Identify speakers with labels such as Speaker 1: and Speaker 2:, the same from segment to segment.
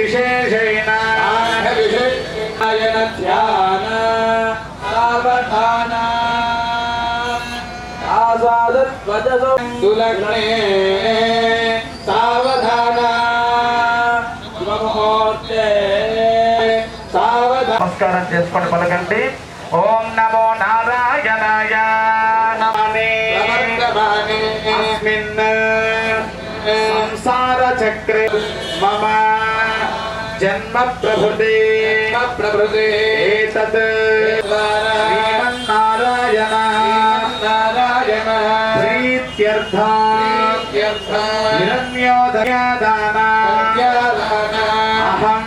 Speaker 1: విశేషైన
Speaker 2: విషయాయన ధ్యాన సావధాన ఆజాదత్వజసో దులగ్నే సావధాన శుభముహూర్తే సావధాన
Speaker 1: నమస్కారం చేసుకొని పలకండి. ఓం నమో నారాయణాయ నమనే అస్మిన్ సంసార చక్రే మమ జన్మ ప్రభృతే
Speaker 2: ప్రభృతే
Speaker 1: ఏతత్ శ్రీమన్నారాయణ
Speaker 2: నారాయణ
Speaker 1: ప్రీత్యర్థ హిరణ్యోదయాదాన అహం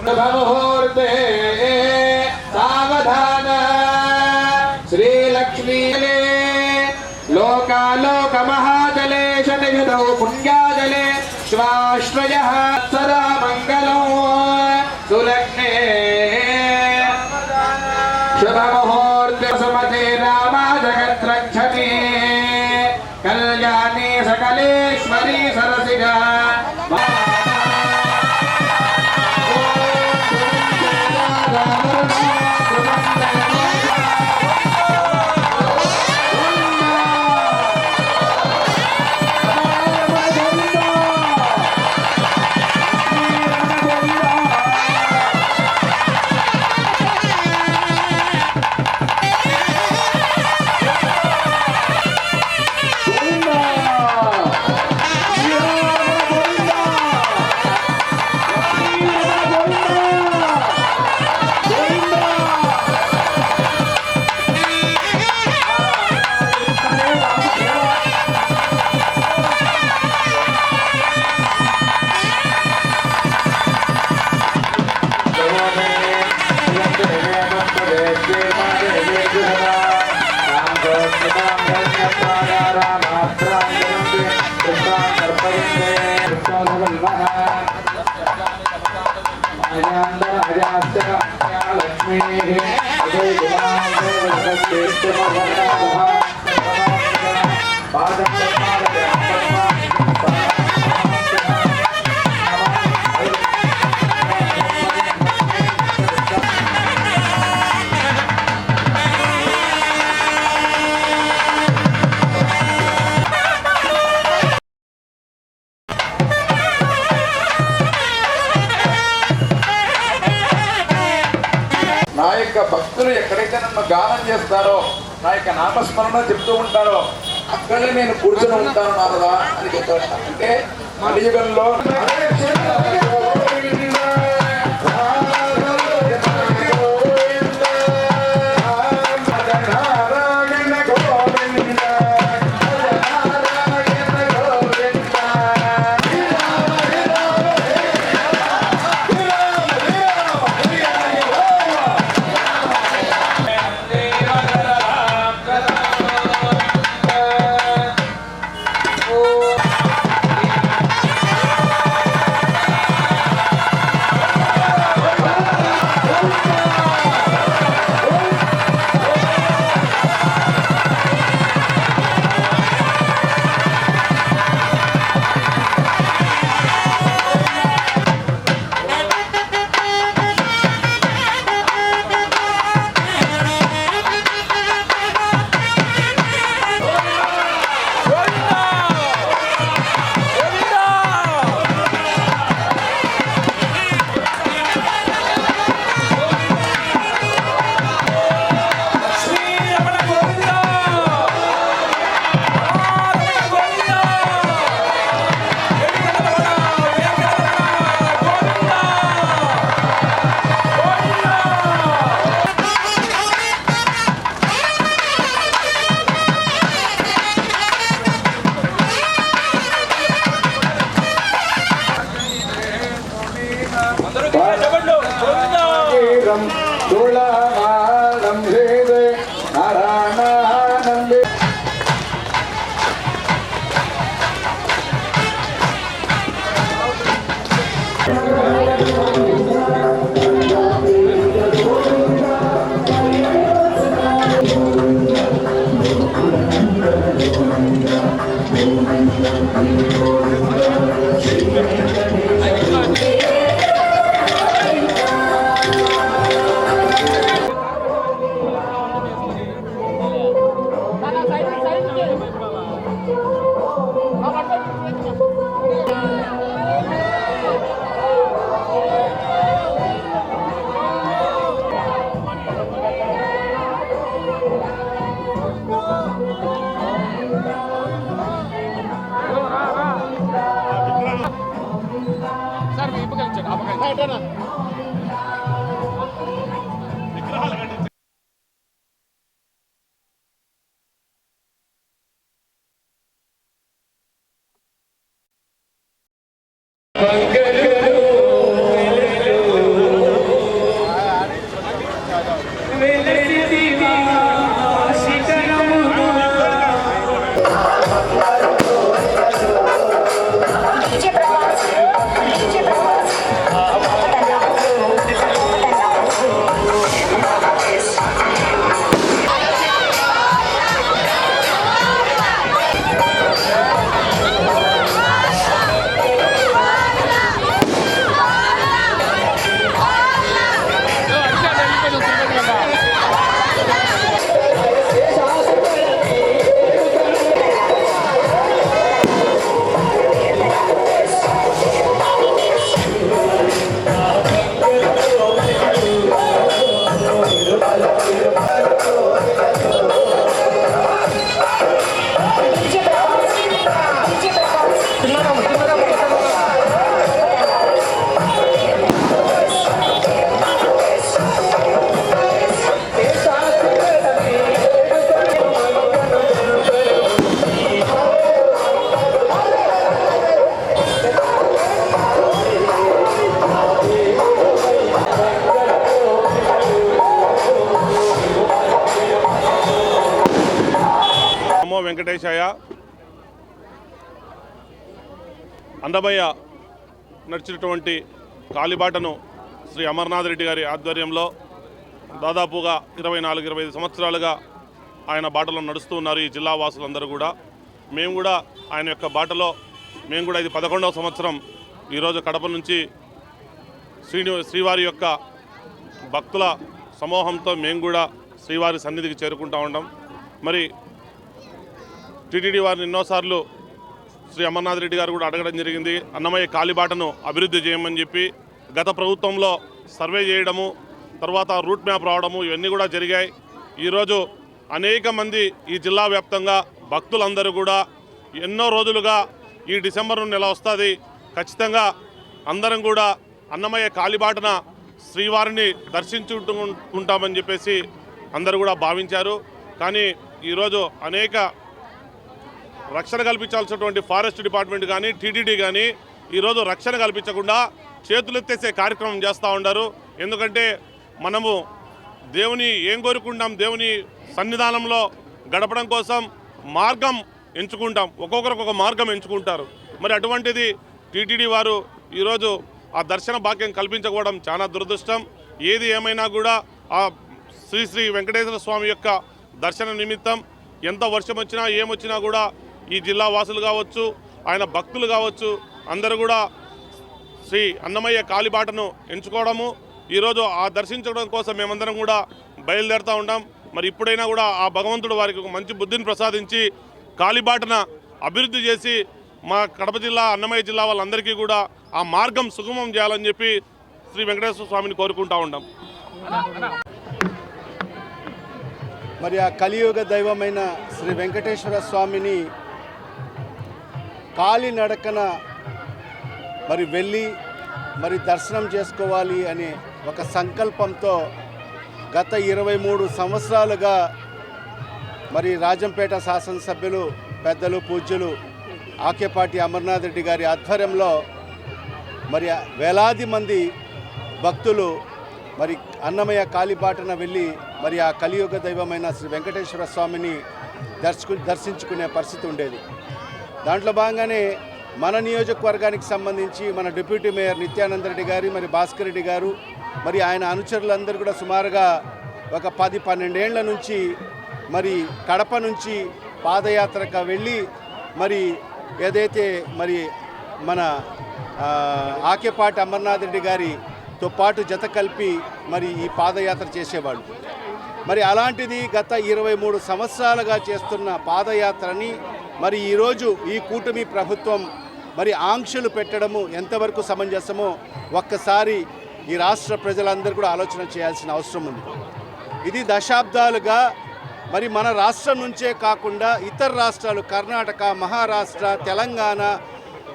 Speaker 2: शुभमुहूर्ते सावधान। श्रीलक्ष्मी लोकालोकमहाजले शतशतौ पुण्याजले श्वाश्रयः सदा
Speaker 3: నా గానం చేస్తారో నా యొక్క నామస్మరణ చెప్తూ ఉంటారో అక్కడే నేను కూర్చొని ఉంటాను నారదా అని చెప్పారు అంటే కలియుగంలో
Speaker 4: Dulaha কাটে না
Speaker 5: నమో వెంకటేశాయ అందమయ్య నడిచినటువంటి కాలిబాటను శ్రీ అమర్నాథ్ రెడ్డి గారి ఆధ్వర్యంలో దాదాపుగా ఇరవై నాలుగు ఇరవై ఐదు సంవత్సరాలుగా ఆయన బాటలో నడుస్తూ ఉన్నారు ఈ జిల్లా వాసులందరూ కూడా. మేము కూడా ఆయన యొక్క బాటలో మేము కూడా ఇది పదకొండవ సంవత్సరం. ఈరోజు కడప నుంచి శ్రీని శ్రీవారి యొక్క భక్తుల సమూహంతో మేము కూడా శ్రీవారి సన్నిధికి చేరుకుంటా ఉంటాం మరి టీటీడీ వారిని ఎన్నోసార్లు శ్రీ అమర్నాథ్ రెడ్డి గారు కూడా అడగడం జరిగింది. అన్నమయ్య కాలిబాటను అభివృద్ధి చేయమని చెప్పి గత ప్రభుత్వంలో సర్వే చేయడము తర్వాత రూట్ మ్యాప్ రావడము ఇవన్నీ కూడా జరిగాయి. ఈరోజు అనేక మంది ఈ జిల్లా వ్యాప్తంగా భక్తులందరూ కూడా ఎన్నో రోజులుగా ఈ డిసెంబర్ నెల వస్తుంది. ఖచ్చితంగా అందరం కూడా అన్నమయ్య కాలిబాటన శ్రీవారిని దర్శించుకుంటామని చెప్పేసి అందరూ కూడా భావించారు. కానీ ఈరోజు అనేక రక్షణ కల్పించాల్సినటువంటి ఫారెస్ట్ డిపార్ట్మెంట్ కానీ టీటీడీ కానీ ఈరోజు రక్షణ కల్పించకుండా చేతులెత్తేసే కార్యక్రమం చేస్తూ ఉన్నారు ఎందుకంటే మనము దేవుని ఏం కోరుకుంటాం? దేవుని సన్నిధానంలో గడపడం కోసం మార్గం ఎంచుకుంటాం. ఒక్కొక్కరికి ఒక మార్గం ఎంచుకుంటారు. మరి అటువంటిది టీటీడీ వారు ఈరోజు ఆ దర్శన భాగ్యం కల్పించకపోవడం చాలా దురదృష్టం. ఏది ఏమైనా కూడా ఆ శ్రీ శ్రీ వెంకటేశ్వర స్వామి యొక్క దర్శన నిమిత్తం ఎంత వర్షం వచ్చినా ఏమొచ్చినా కూడా ఈ జిల్లా వాసులు కావచ్చు ఆయన భక్తులు కావచ్చు అందరూ కూడా శ్రీ అన్నమయ్య కాలిబాటను ఎంచుకోవడము ఈరోజు ఆ దర్శించడం కోసం మేమందరం కూడా బయలుదేరుతూ ఉంటాం మరి ఇప్పుడైనా కూడా ఆ భగవంతుడు వారికి ఒక మంచి బుద్ధిని ప్రసాదించి కాలిబాటన అభివృద్ధి చేసి మా కడప జిల్లా అన్నమయ్య జిల్లా వాళ్ళందరికీ కూడా ఆ మార్గం సుగమం చేయాలని చెప్పి శ్రీ వెంకటేశ్వర స్వామిని కోరుకుంటా ఉంటాం
Speaker 6: మరి ఆ కలియుగ దైవమైన శ్రీ వెంకటేశ్వర స్వామిని కాలినడకన మరి వెళ్ళి మరి దర్శనం చేసుకోవాలి అనే ఒక సంకల్పంతో గత ఇరవై మూడు సంవత్సరాలుగా మరి రాజంపేట శాసనసభ్యులు పెద్దలు పూజ్యులు ఆకేపాటి అమర్నాథ్ రెడ్డి గారి ఆధ్వర్యంలో మరి వేలాది మంది భక్తులు మరి అన్నమయ్య కాలిబాటన వెళ్ళి మరి ఆ కలియుగ దైవమైన శ్రీ వెంకటేశ్వర స్వామిని దర్శకు దర్శించుకునే పరిస్థితి ఉండేది. దాంట్లో భాగంగానే మన నియోజకవర్గానికి సంబంధించి మన డిప్యూటీ మేయర్ నిత్యానంద రెడ్డి గారి మరి భాస్కర్ రెడ్డి గారు మరి ఆయన అనుచరులందరూ కూడా సుమారుగా ఒక పది పన్నెండేళ్ళ నుంచి మరి కడప నుంచి పాదయాత్రగా వెళ్ళి మరి ఏదైతే మరి మన ఆకేపాటి అమర్నాథ్ రెడ్డి గారితో పాటు జత కలిపి మరి ఈ పాదయాత్ర చేసేవాళ్ళు. మరి అలాంటిది గత ఇరవై మూడు సంవత్సరాలుగా చేస్తున్న పాదయాత్రని మరి ఈరోజు ఈ కూటమి ప్రభుత్వం మరి ఆంక్షలు పెట్టడము ఎంతవరకు సమంజసమో ఒక్కసారి ఈ రాష్ట్ర ప్రజలందరూ కూడా ఆలోచన చేయాల్సిన అవసరం ఉంది. ఇది దశాబ్దాలుగా మరి మన రాష్ట్రం నుంచే కాకుండా ఇతర రాష్ట్రాలు కర్ణాటక మహారాష్ట్ర తెలంగాణ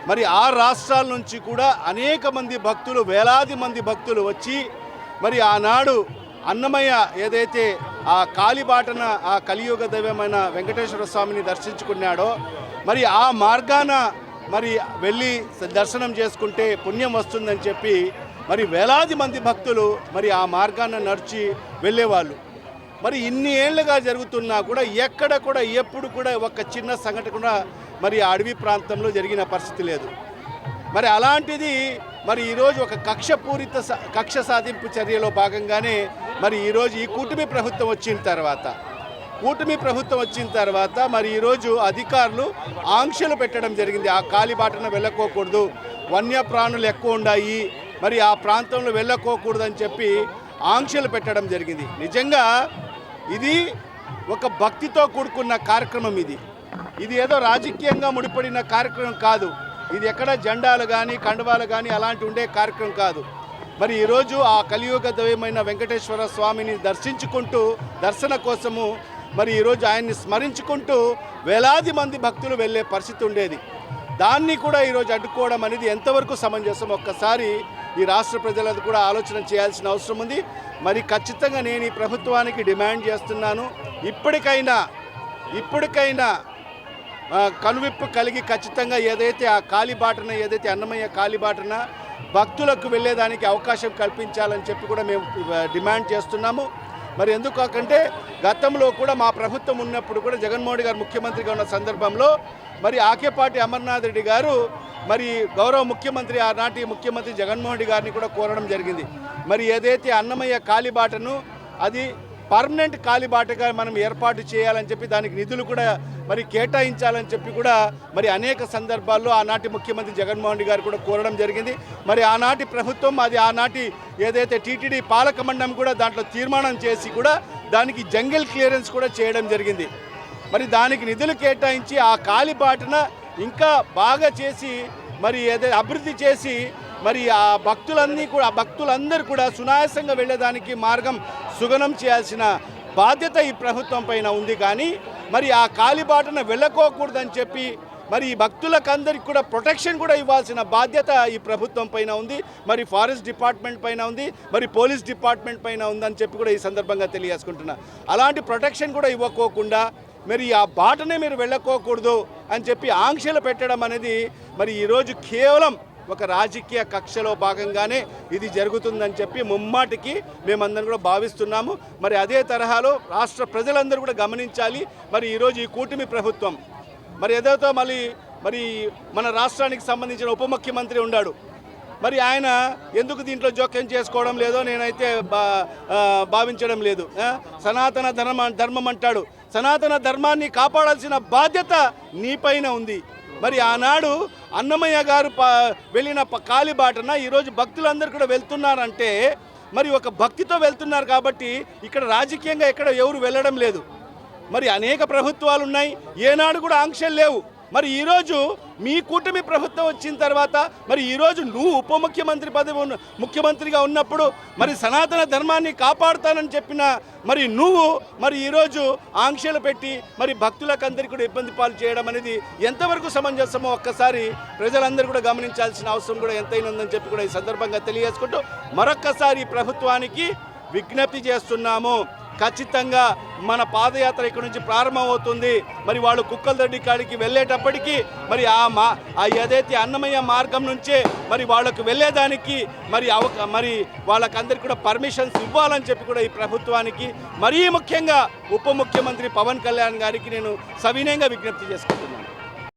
Speaker 6: మరి ఆ రాష్ట్రాల నుంచి కూడా అనేక మంది భక్తులు వేలాది మంది భక్తులు వచ్చి మరి ఆనాడు అన్నమయ్య ఏదైతే ఆ కాలిబాటన ఆ కలియుగ దైవమైన వెంకటేశ్వర స్వామిని దర్శించుకున్నాడో మరి ఆ మార్గాన మరి వెళ్ళి దర్శనం చేసుకుంటే పుణ్యం వస్తుందని చెప్పి మరి వేలాది మంది భక్తులు మరి ఆ మార్గాన నడిచి వెళ్ళేవాళ్ళు. మరి ఇన్ని ఏళ్ళుగా జరుగుతున్నా కూడా ఎక్కడ కూడా ఎప్పుడు కూడా ఒక చిన్న సంఘటన కూడా మరి అడవి ప్రాంతంలో జరిగిన పరిస్థితి లేదు. మరి అలాంటిది మరి ఈరోజు ఒక కక్షపూరిత స- కక్ష సాధింపు చర్యలో భాగంగానే మరి ఈరోజు ఈ కూటమి ప్రభుత్వం వచ్చిన తర్వాత కూటమి ప్రభుత్వం వచ్చిన తర్వాత మరి ఈరోజు అధికారులు ఆంక్షలు పెట్టడం జరిగింది. ఆ కాలిబాటన వెళ్ళకోకూడదు. వన్యప్రాణులు ఎక్కువ ఉన్నాయి మరి ఆ ప్రాంతంలో వెళ్ళకోకూడదని చెప్పి ఆంక్షలు పెట్టడం జరిగింది. నిజంగా ఇది ఒక భక్తితో కూడుకున్న కార్యక్రమం ఇది. ఇది ఏదో రాజకీయంగా ముడిపడిన కార్యక్రమం కాదు. ఇది ఎక్కడ జెండాలు కానీ కండవాలు కానీ అలాంటి ఉండే కార్యక్రమం కాదు. మరి ఈరోజు ఆ కలియుగ దైవమైన వెంకటేశ్వర స్వామిని దర్శించుకుంటూ దర్శన కోసము మరి ఈరోజు ఆయన్ని స్మరించుకుంటూ వేలాది మంది భక్తులు వెళ్ళే పరిస్థితి ఉండేది. దాన్ని కూడా ఈరోజు అడ్డుకోవడం అనేది ఎంతవరకు సమంజసం? ఒక్కసారి ఈ రాష్ట్ర ప్రజలకు కూడా ఆలోచన చేయాల్సిన అవసరం ఉంది. మరి ఖచ్చితంగా నేను ఈ ప్రభుత్వానికి డిమాండ్ చేస్తున్నాను. ఇప్పటికైనా ఇప్పటికైనా కనువిప్పు కలిగి ఖచ్చితంగా ఏదైతే ఆ కాలిబాటన ఏదైతే అన్నమయ్య కాలిబాటన భక్తులకు వెళ్ళేదానికి అవకాశం కల్పించాలని చెప్పి కూడా మేము డిమాండ్ చేస్తున్నాము. మరి ఎందుకు గతంలో కూడా మా ప్రభుత్వం ఉన్నప్పుడు కూడా జగన్మోహన్ గారు ముఖ్యమంత్రిగా ఉన్న సందర్భంలో మరి ఆకేపాటి అమర్నాథ్ రెడ్డి గారు మరి గౌరవ ముఖ్యమంత్రి ఆనాటి ముఖ్యమంత్రి జగన్మోహన్ రెడ్డి గారిని కూడా కోరడం జరిగింది. మరి ఏదైతే అన్నమయ్య కాలిబాటను అది పర్మనెంట్ కాలిబాటగా మనం ఏర్పాటు చేయాలని చెప్పి దానికి నిధులు కూడా మరి కేటాయించాలని చెప్పి కూడా మరి అనేక సందర్భాల్లో ఆనాటి ముఖ్యమంత్రి జగన్మోహన్ రెడ్డి గారు కూడా కోరడం జరిగింది. మరి ఆనాటి ప్రభుత్వం అది ఆనాటి ఏదైతే టీటీడీ పాలక మండలం కూడా దాంట్లో తీర్మానం చేసి కూడా దానికి జంగిల్ క్లియరెన్స్ కూడా చేయడం జరిగింది. మరి దానికి నిధులు కేటాయించి ఆ కాలిబాటన ఇంకా బాగా చేసి మరి ఏదైతే అభివృద్ధి చేసి మరి ఆ భక్తులన్నీ కూడా ఆ భక్తులందరూ కూడా సునాయాసంగా వెళ్ళేదానికి మార్గం సుగనం చేయాల్సిన బాధ్యత ఈ ప్రభుత్వం పైన ఉంది కానీ మరి ఆ కాలిబాటన వెళ్ళకోకూడదని చెప్పి మరి ఈ భక్తులకు అందరికి కూడా ప్రొటెక్షన్ కూడా ఇవ్వాల్సిన బాధ్యత ఈ ప్రభుత్వం పైన ఉంది. మరి ఫారెస్ట్ డిపార్ట్మెంట్ పైన ఉంది మరి పోలీస్ డిపార్ట్మెంట్ పైన ఉందని చెప్పి కూడా ఈ సందర్భంగా తెలియజేసుకుంటున్నా. అలాంటి ప్రొటెక్షన్ కూడా ఇవ్వకోకుండా మరి ఆ బాటనే మీరు వెళ్ళకోకూడదు అని చెప్పి ఆంక్షలు పెట్టడం అనేది మరి ఈరోజు కేవలం ఒక రాజకీయ కక్షలో భాగంగానే ఇది జరుగుతుందని చెప్పి ముమ్మాటికి మేమందరం కూడా భావిస్తున్నాము. మరి అదే తరహాలో రాష్ట్ర ప్రజలందరూ కూడా గమనించాలి. మరి ఈరోజు ఈ కూటమి ప్రభుత్వం మరి ఏదైతే మళ్ళీ మరి మన రాష్ట్రానికి సంబంధించిన ఉప ముఖ్యమంత్రి ఉన్నాడు మరి ఆయన ఎందుకు దీంట్లో జోక్యం చేసుకోవడం లేదో నేనైతే బా భావించడం లేదు. సనాతన ధర్మ ధర్మం అంటాడు. సనాతన ధర్మాన్ని కాపాడాల్సిన బాధ్యత నీపైన ఉంది. మరి ఆనాడు అన్నమయ్య గారు వెళ్ళిన ప- కాలిబాటన ఈరోజు భక్తులందరూ కూడా వెళ్తున్నారంటే మరి ఒక భక్తితో వెళ్తున్నారు కాబట్టి ఇక్కడ రాజకీయంగా ఎక్కడ ఎవరు వెళ్ళడం లేదు. మరి అనేక ప్రభుత్వాలు ఉన్నాయి ఏనాడు కూడా ఆంక్షలు లేవు. మరి ఈరోజు మీ కూటమి ప్రభుత్వం వచ్చిన తర్వాత మరి ఈరోజు నువ్వు ఉప ముఖ్యమంత్రి పదవి ముఖ్యమంత్రిగా ఉన్నప్పుడు మరి సనాతన ధర్మాన్ని కాపాడుతానని చెప్పిన మరి నువ్వు మరి ఈరోజు ఆంక్షలు పెట్టి మరి భక్తులకు అందరికీ కూడా ఇబ్బంది పాలు చేయడం అనేది ఎంతవరకు సమంజసమో ఒక్కసారి ప్రజలందరూ కూడా గమనించాల్సిన అవసరం కూడా ఎంతైనా ఉందని చెప్పి కూడా ఈ సందర్భంగా తెలియజేసుకుంటూ మరొక్కసారి ప్రభుత్వానికి విజ్ఞప్తి చేస్తున్నాము. ఖచ్చితంగా మన పాదయాత్ర ఇక్కడ నుంచి ప్రారంభమవుతుంది. మరి వాళ్ళు కుక్కలదొడ్డి కాడికి వెళ్ళేటప్పటికీ మరి ఆ మా ఆ ఏదైతే అన్నమయ్య మార్గం నుంచే మరి వాళ్ళకు వెళ్ళేదానికి మరి అవ మరి వాళ్ళకందరికీ కూడా పర్మిషన్స్ ఇవ్వాలని చెప్పి కూడా ఈ ప్రభుత్వానికి మరీ ముఖ్యంగా ఉప ముఖ్యమంత్రి పవన్ కళ్యాణ్ గారికి నేను సవినయంగా విజ్ఞప్తి చేసుకుంటున్నాను.